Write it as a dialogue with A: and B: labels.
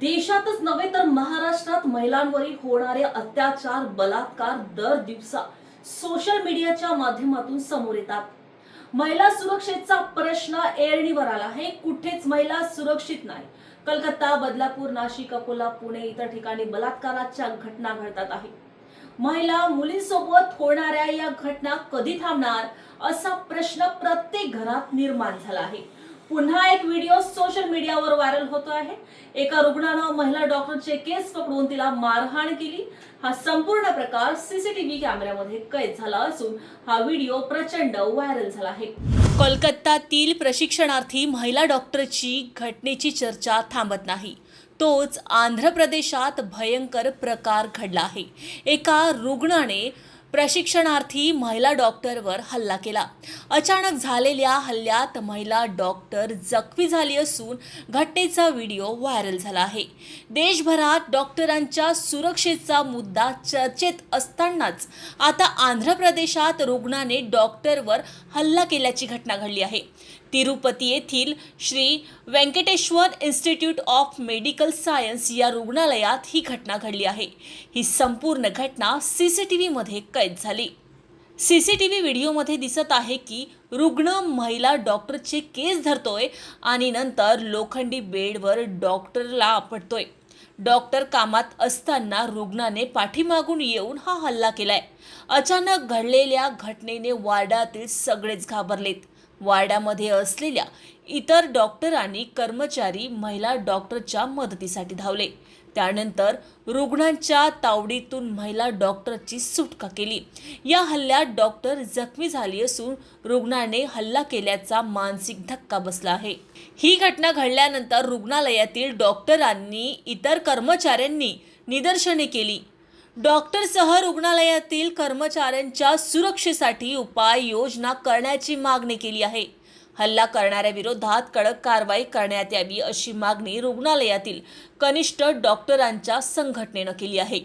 A: देशातच नव्हे तर महाराष्ट्रात महिलांवरील होणारे अत्याचार बलात्कार दर दिवसा सोशल मीडियाच्या माध्यमातून समोर येतात. महिला सुरक्षेचा प्रश्न एरणीवर आला आहे. कुठेच महिला सुरक्षित नाही. कलकत्ता बदलापूर नाशिक अकोला पुणे इतर ठिकाणी बलात्काराच्या घटना घडतात आहे महिला मुलींसोबत होणाऱ्या या घटना कधी थांबणार असा प्रश्न प्रत्येक घरात निर्माण झाला आहे. पुन्हा एक व्हिडिओ सोशल मीडियावर व्हायरल होतो आहे. एका रुग्णानं महिला डॉक्टरचे केस पकडून तिला मारहाण केली. हा संपूर्ण प्रकार सीसीटीव्ही कॅमेऱ्यामध्ये कैद झाला असून हा व्हिडिओ प्रचंड व्हायरल झाला आहे. कोलकातातील प्रशिक्षणार्थी महिला डॉक्टरची घटनेची चर्चा थांबत नाही. तोच आंध्र प्रदेशात भयंकर प्रकार घडला आहे. एका रुग्णाने प्रशिक्षणार्थी महिला डॉक्टरवर हल्ला केला. अचानक झालेल्या हल्ल्यात महिला डॉक्टर जखमी झाली असून घटनेचा व्हिडिओ व्हायरल झाला आहे. देशभरात डॉक्टरांच्या सुरक्षेचा मुद्दा चर्चेत असतानाच आता आंध्र प्रदेशात रुग्णाने डॉक्टरवर हल्ला केल्याची घटना घडली आहे. तिरुपती येथील Shri Venkateshwara institute of medical science या रुग्णालयात ही घटना घडली आहे. ही संपूर्ण घटना सीसीटीव्हीमध्ये कैद झाली. सीसीटीव्ही व्हिडिओमध्ये दिसत आहे की रुग्ण महिला डॉक्टरचे केस धरतोय आणि नंतर लोखंडी बेडवर डॉक्टरला आपटतोय. डॉक्टर कामात असताना रुग्णाने पाठीमागून येऊन हा हल्ला केलाय. अचानक घडलेल्या घटनेने वार्डातील सगळेच घाबरलेत. वार्डामध्ये असलेल्या इतर डॉक्टर आणि कर्मचारी महिला डॉक्टरच्या मदतीसाठी धावले. त्यानंतर रुग्णांच्या तावडीतून महिला डॉक्टरची सुटका केली. या हल्ल्यात डॉक्टर जखमी झाली असून रुग्णाने हल्ला केल्याचा मानसिक धक्का बसला आहे. ही घटना घडल्यानंतर रुग्णालयातील डॉक्टरांनी इतर कर्मचाऱ्यांनी निदर्शने केली. डॉक्टरसह रुग्णालयातील कर्मचाऱ्यांच्या सुरक्षेसाठी उपाययोजना करण्याची मागणी केली आहे. हल्ला करणाऱ्याविरोधात कडक कारवाई करण्यात यावी अशी मागणी रुग्णालयातील कनिष्ठ डॉक्टरांच्या संघटनेनं केली आहे.